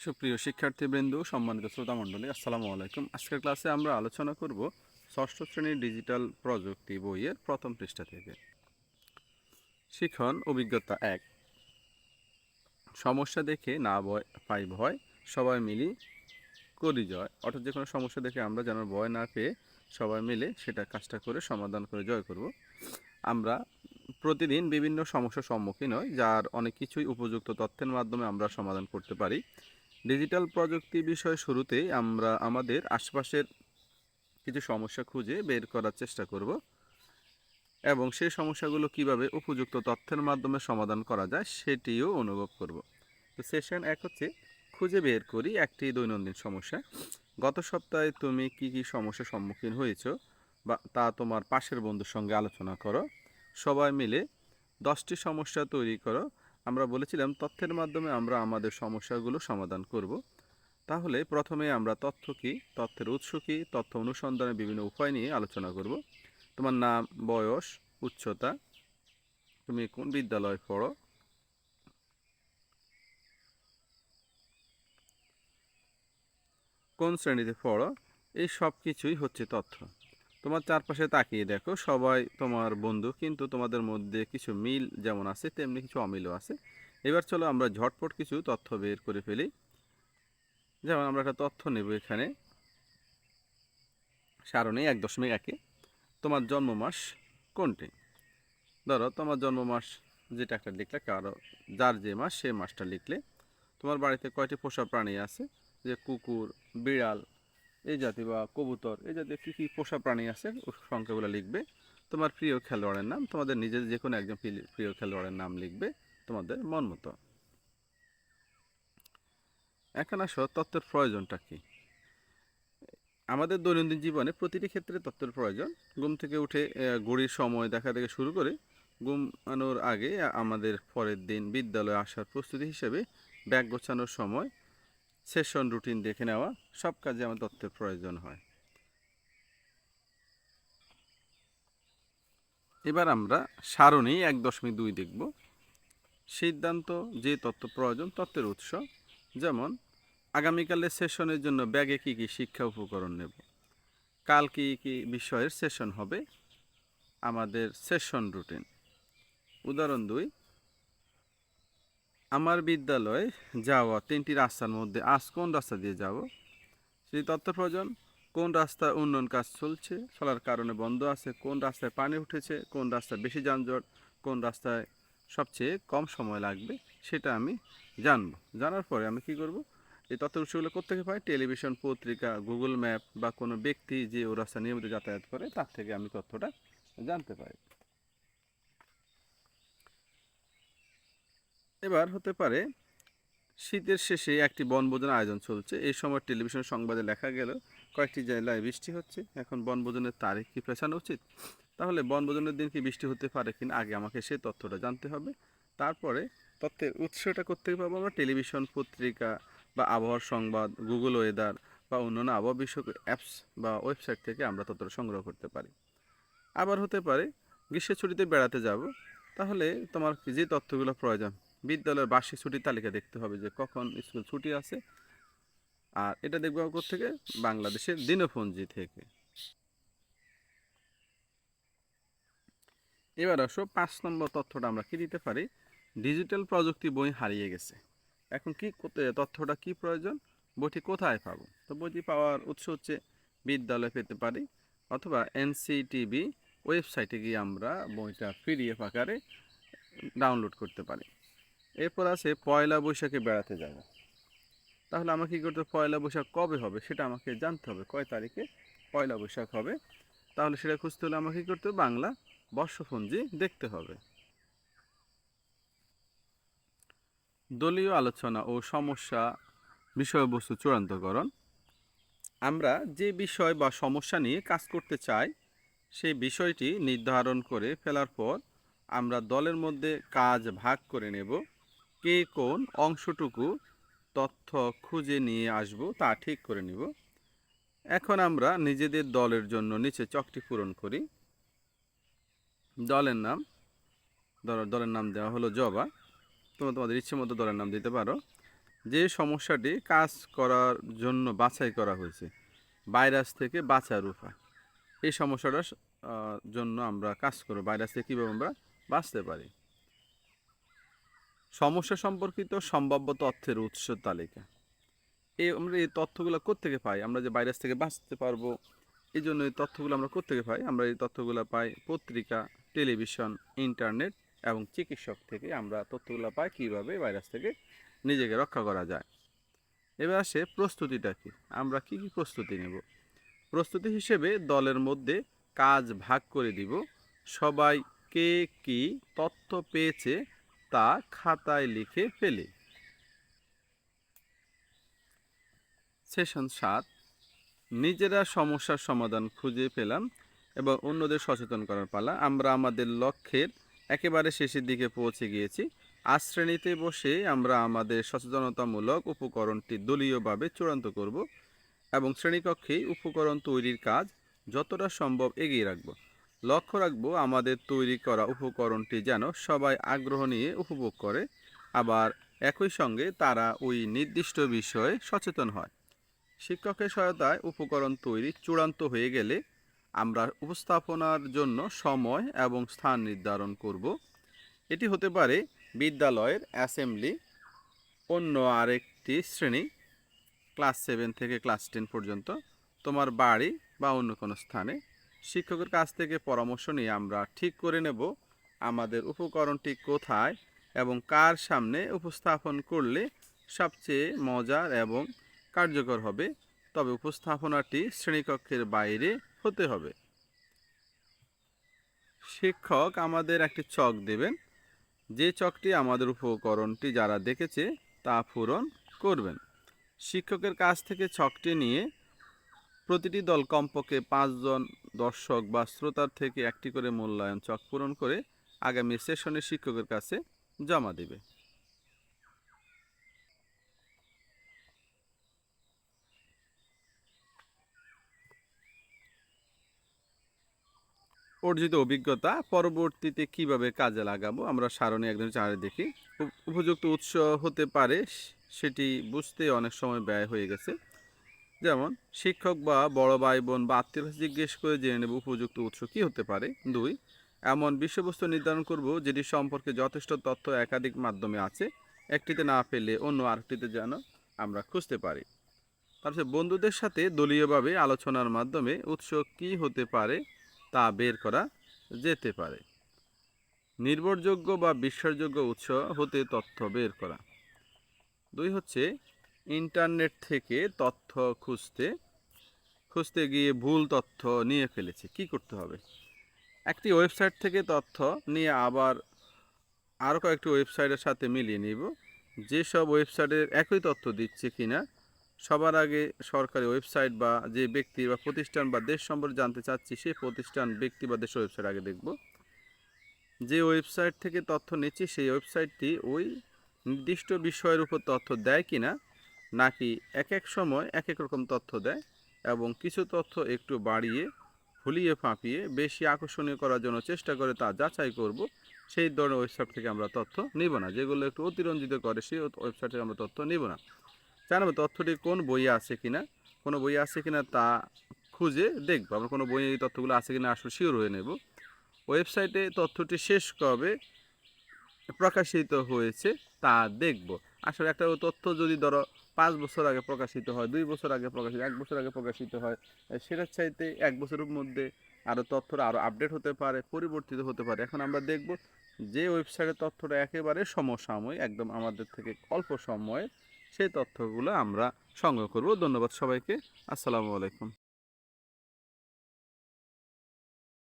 সুপ্রিয় শিক্ষার্থীবৃন্দ, সম্মানিত শ্রোতামণ্ডলী আসসালামু আলাইকুম। আজকের ক্লাসে আমরা আলোচনা করব ষষ্ঠ শ্রেণির ডিজিটাল প্রযুক্তি বইয়ের প্রথম পৃষ্ঠা থেকে। শিখন অভিজ্ঞতা এক। সমস্যা দেখে না ভয়, পাই ভয়, সবাই মিলি করি জয়। অর্থাৎ যে কোনো সমস্যা দেখে আমরা যেন ভয় না পেয়ে সবাই মিলে সেটা কাজটা করে সমাধান করে জয় করব। আমরা প্রতিদিন বিভিন্ন সমস্যার সম্মুখীন হই, যার অনেক কিছুই উপযুক্ত তথ্যের মাধ্যমে আমরা সমাধান করতে পারি। ডিজিটাল প্রযুক্তি বিষয়ে শুরুতেই আমরা আমাদের আশপাশের কিছু সমস্যা খুঁজে বের করার চেষ্টা করব এবং সেই সমস্যাগুলো কীভাবে উপযুক্ত তথ্যের মাধ্যমে সমাধান করা যায় সেটিও অনুভব করব। তো সেশন এক হচ্ছে খুঁজে বের করি একটি দৈনন্দিন সমস্যা। গত সপ্তাহে তুমি কি কি সমস্যার সম্মুখীন হয়েছো বা তা তোমার পাশের বন্ধুর সঙ্গে আলোচনা করো। সবাই মিলে দশটি সমস্যা তৈরি করো। আমরা বলেছিলাম, তথ্যের মাধ্যমে আমরা আমাদের সমস্যাগুলো সমাধান করব। তাহলে প্রথমে আমরা তথ্য কী, তথ্যের উৎস কী, তথ্য অনুসন্ধানের বিভিন্ন উপায় নিয়ে আলোচনা করব। তোমার নাম, বয়স, উচ্চতা, তুমি কোন বিদ্যালয়ে পড়ো? কোন শ্রেণীতে পড়ো? এই সব কিছুই হচ্ছে তথ্য। তোমার চারপাশে তাকিয়ে দেখো, সবাই তোমার বন্ধু, কিন্তু তোমাদের মধ্যে কিছু মিল যেমন আছে, তেমনি কিছু অমিলও আছে। এবার চলো আমরা ঝটপট কিছু তথ্য বের করে ফেলি। যেমন আমরা একটা তথ্য নেব এখানে। সারণী এক দশমিক একে। তোমার জন্ম মাস কোনটি? ধরো, তোমার জন্ম মাস যেটা একটা লিখলে, কারও, যার যে মাস সে মাসটা লিখলে। তোমার বাড়িতে কয়টি পোষা প্রাণী আছে? যে কুকুর, বিড়াল এই জাতি বা কবুতর, এই জাতীয় কী কী পোষা প্রাণী আছে? সংখ্যাগুলো লিখবে। তোমার প্রিয় খেলোয়াড়ের নাম, তোমাদের নিজের যে কোনো একজন প্রিয় খেলোয়াড়ের নাম লিখবে তোমাদের মন মতো। এখন আসো, তত্ত্বের প্রয়োজনটা কী? আমাদের দৈনন্দিন জীবনে প্রতিটি ক্ষেত্রে তত্ত্বের প্রয়োজন। ঘুম থেকে উঠে ঘড়ির সময় দেখা থেকে শুরু করে ঘুমানোর আগে আমাদের পরের দিন বিদ্যালয়ে আসার প্রস্তুতি হিসেবে ব্যাগ গোছানোর সময় সেশন রুটিন দেখে নেওয়া, সব কাজে আমার তথ্যের প্রয়োজন হয়। এবার আমরা সারণী এক দশমিক দুই দেখব। সিদ্ধান্ত, যে তথ্য প্রয়োজন, তথ্যের উৎস। যেমন, আগামীকালের সেশনের জন্য ব্যাগে কী কী শিক্ষা উপকরণ নেব? কাল কী কী বিষয়ের সেশন হবে? আমাদের সেশন রুটিন। উদাহরণ দুই আমার বিদ্যালয়ে যাওয়া তিনটি রাস্তার মধ্যে আজ কোন রাস্তা দিয়ে যাব? সেই তথ্য প্রয়োজন। কোন রাস্তায় উন্নয়ন কাজ চলছে? চলার কারণে বন্ধ আছে। কোন রাস্তায় পানি উঠেছে? কোন রাস্তায় বেশি যানজট? কোন রাস্তায় সবচেয়ে কম সময় লাগবে? সেটা আমি জানব। জানার পরে আমি কি করব? এই তথ্য উৎসগুলো কোথেকে পাই? টেলিভিশন, পত্রিকা, গুগল ম্যাপ বা কোনো ব্যক্তি যে ও রাস্তা নিয়মিত যাতায়াত করে, তার থেকে আমি তথ্যটা জানতে পারি। এবার হতে পারে শীতের শেষে একটি বনভোজন আয়োজন চলছে। এই সময় টেলিভিশন সংবাদে লেখা গেল, কয়েকটি জেলায় বৃষ্টি হচ্ছে। এখন বনভোজনের তারিখ কি পেছানো উচিত? তাহলে বনভোজনের দিন কি বৃষ্টি হতে পারে কিনা আগে আমাকে সেই তথ্যটা জানতে হবে। তারপরে তথ্যের উৎসটা করতে পারব আমরা? টেলিভিশন, পত্রিকা বা আবহাওয়ার সংবাদ, গুগল ওয়েদার বা অন্যান্য আবহাওয়া বিষয়ক অ্যাপস বা ওয়েবসাইট থেকে আমরা তথ্যটা সংগ্রহ করতে পারি। আবার হতে পারে, গ্রীষ্মের ছুটিতে বেড়াতে যাব। তাহলে তোমার যে তথ্যগুলো প্রয়োজন বিদ্যালয়ের বার্ষিক ছুটির তালিকা দেখতে হবে যে কখন স্কুল ছুটি আছে। আর এটা দেখব থেকে বাংলাদেশের দিনপঞ্জি থেকে। এবার আসো, পাঁচ নম্বর তথ্যটা আমরা কি দিতে পারি? ডিজিটাল প্রযুক্তি বই হারিয়ে গেছে। এখন কি তথ্যটা কি প্রয়োজন? বইটি কোথায় পাবো? তো বইটি পাওয়ার উৎস হচ্ছে বিদ্যালয়ে পেতে পারি, অথবা এনসিটিভি ওয়েবসাইটে গিয়ে আমরা বইটা পিডিএফ আকারে ডাউনলোড করতে পারি। এরপর আছে পয়লা বৈশাখে বেড়াতে যাব। তাহলে আমাকে কী করতে পয়লা বৈশাখ কবে হবে? সেটা আমাকে জানতে হবে। কয় তারিখে পয়লা বৈশাখ হবে? তাহলে সেটা খুঁজতে হলে আমাকে কী করতে বাংলা বর্ষপঞ্জি দেখতে হবে। দলীয় আলোচনা ও সমস্যা বিষয়বস্তু চূড়ান্তকরণ। আমরা যে বিষয় বা সমস্যা নিয়ে কাজ করতে চাই, সেই বিষয়টি নির্ধারণ করে ফেলার পর আমরা দলের মধ্যে কাজ ভাগ করে নেব। কে কোন অংশটুকু তথ্য খুঁজে নিয়ে আসব তা ঠিক করে নিব। এখন আমরা নিজেদের দলের জন্য নিচে চকটি পূরণ করি। দলের নাম দলের নাম দেওয়া হলো জবা। তোমরা তোমাদের ইচ্ছে মতো দলের নাম দিতে পারো। যে সমস্যাটি কাজ করার জন্য বাছাই করা হয়েছে, ভাইরাস থেকে বাঁচার উপায়। এই সমস্যাটার জন্য আমরা কাজ করব, ভাইরাস থেকে কীভাবে আমরা বাঁচতে পারি। সমস্যা সম্পর্কিত সম্ভাব্য তথ্যের উৎস তালিকা। এই আমরা এই তথ্যগুলো কোত্থেকে পাই? আমরা যে ভাইরাস থেকে বাঁচতে পারব, এই জন্য এই তথ্যগুলো আমরা কোত্থেকে পাই? আমরা এই তথ্যগুলো পাই পত্রিকা, টেলিভিশন, ইন্টারনেট এবং চিকিৎসক থেকে আমরা তথ্যগুলো পাই কীভাবে ভাইরাস থেকে নিজেকে রক্ষা করা যায়। এবার আসে প্রস্তুতিটা কি? আমরা কি কি প্রস্তুতি নেব? প্রস্তুতি হিসেবে দলের মধ্যে কাজ ভাগ করে দিব। সবাই কে কি তথ্য পেয়েছে তা খাতায় লিখে ফেলি। সেশন সাত, নিজেরা সমস্যার সমাধান খুঁজে পেলাম এবং অন্যদের সচেতন করার পালা। আমরা আমাদের লক্ষ্যের একেবারে শেষের দিকে পৌঁছে গিয়েছি। আজ শ্রেণীতে বসে আমরা আমাদের সচেতনতামূলক উপকরণটি দলীয়ভাবে চূড়ান্ত করব এবং শ্রেণীকক্ষে উপকরণ তৈরির কাজ যতটা সম্ভব এগিয়ে রাখব। লক্ষ্য রাখব, আমাদের তৈরি করা উপকরণটি যেন সবাই আগ্রহ নিয়ে উপভোগ করে। আবার একই সঙ্গে তারা ওই নির্দিষ্ট বিষয়ে সচেতন হয়। শিক্ষকের সহায়তায় উপকরণ তৈরি চূড়ান্ত হয়ে গেলে আমরা উপস্থাপনার জন্য সময় এবং স্থান নির্ধারণ করব। এটি হতে পারে বিদ্যালয়ের অ্যাসেম্বলি, অন্য আরেকটি শ্রেণি, ক্লাস সেভেন থেকে ক্লাস টেন পর্যন্ত, তোমার বাড়ি বা অন্য কোনো স্থানে। শিক্ষকের কাছ থেকে পরামর্শ নিয়ে আমরা ঠিক করে নেব আমাদের উপকরণটি কোথায় এবং কার সামনে উপস্থাপন করলে সবচেয়ে মজার এবং কার্যকর হবে। তবে উপস্থাপনাটি শ্রেণীকক্ষের বাইরে হতে হবে। শিক্ষক আমাদের একটি চক দেবেন। যে চকটি আমাদের উপকরণটি যারা দেখেছে তা পূরণ করবেন। শিক্ষকের কাছ থেকে ছকটি নিয়ে প্রতিটি দল কমপক্ষে পাঁচজন দর্শক বা শ্রোতার থেকে একটি করে মূল্যায়ন চক পূরণ করে আগামী সেশনে শিক্ষকের কাছে জমা দেবে। অর্জিত অভিজ্ঞতা পরবর্তীতে কীভাবে কাজে লাগাবো আমরা সারণে একদম চারে দেখি উপ- উপযুক্ত উৎস হতে পারে, সেটি বুঝতে অনেক সময় ব্যয় হয়ে গেছে। যেমন, শিক্ষক বা বড় ভাই বোন বা আত্মীয় জিজ্ঞেস করে জেনে নেব উপযুক্ত উৎস কী হতে পারে। দুই, এমন বিষয়বস্তু নির্ধারণ করব যেটি সম্পর্কে যথেষ্ট তথ্য একাধিক মাধ্যমে আছে, একটিতে না পেলে অন্য আরেকটিতে যেন আমরা খুঁজতে পারি। তারপরে বন্ধুদের সাথে দলীয়ভাবে আলোচনার মাধ্যমে উৎস কী হতে পারে তা বের করা যেতে পারে। নির্ভরযোগ্য বা বিশ্বাসযোগ্য উৎস হতে তথ্য বের করা। দুই হচ্ছে ইন্টারনেট থেকে তথ্য খুঁজতে খুঁজতে গিয়ে ভুল তথ্য নিয়ে ফেলেছে। কি করতে হবে? একটি ওয়েবসাইট থেকে তথ্য নিয়ে আবার আরও কয়েকটি ওয়েবসাইটের সাথে মিলিয়ে নিব। যেসব ওয়েবসাইটের একই তথ্য দিচ্ছে কিনা, সবার আগে সরকারি ওয়েবসাইট বা যে ব্যক্তি বা প্রতিষ্ঠান বা দেশ সম্পর্কে জানতে চাচ্ছি, সেই প্রতিষ্ঠান, ব্যক্তি বা দেশের ওয়েবসাইট আগে দেখব। যে ওয়েবসাইট থেকে তথ্য নিচ্ছি, সেই ওয়েবসাইটটি ওই নির্দিষ্ট বিষয়ের উপর তথ্য দেয় কিনা নাকি এক এক সময় এক এক রকম তথ্য দেয় এবং কিছু তথ্য একটু বাড়িয়ে, ফুলিয়ে ফাঁপিয়ে বেশি আকর্ষণীয় করার জন্য চেষ্টা করে তা যাচাই করব, সেই ধরনের ওয়েবসাইট থেকে আমরা তথ্য নিব না। যেগুলো একটু অতিরঞ্জিত করে, সেই ওয়েবসাইট থেকে আমরা তথ্য নিব না। জানাব তথ্যটি কোন বইয়ে আছে কিনা, কোনো বই আছে কিনা তা খুঁজে দেখব। আমরা কোনো বইয়ে এই তথ্যগুলো আছে কিনা আসলে শিওর হয়ে নেব। ওয়েবসাইটে তথ্যটি শেষ কবে প্রকাশিত হয়েছে তা দেখব। আসলে একটা তথ্য যদি ধরো পাঁচ বছর আগে প্রকাশিত হয়, দুই বছর আগে প্রকাশিত এক বছর আগে প্রকাশিত হয় সেটার চাইতে এক বছরের মধ্যে আরও তথ্যটা আরও আপডেট হতে পারে, পরিবর্তিত হতে পারে। এখন আমরা দেখব যে ওয়েবসাইটের তথ্যটা একেবারে সমসাময়িক, একদম আমাদের থেকে অল্প সময়ে সেই তথ্যগুলো আমরা সংগ্রহ করব। ধন্যবাদ সবাইকে। আসসালামু আলাইকুম।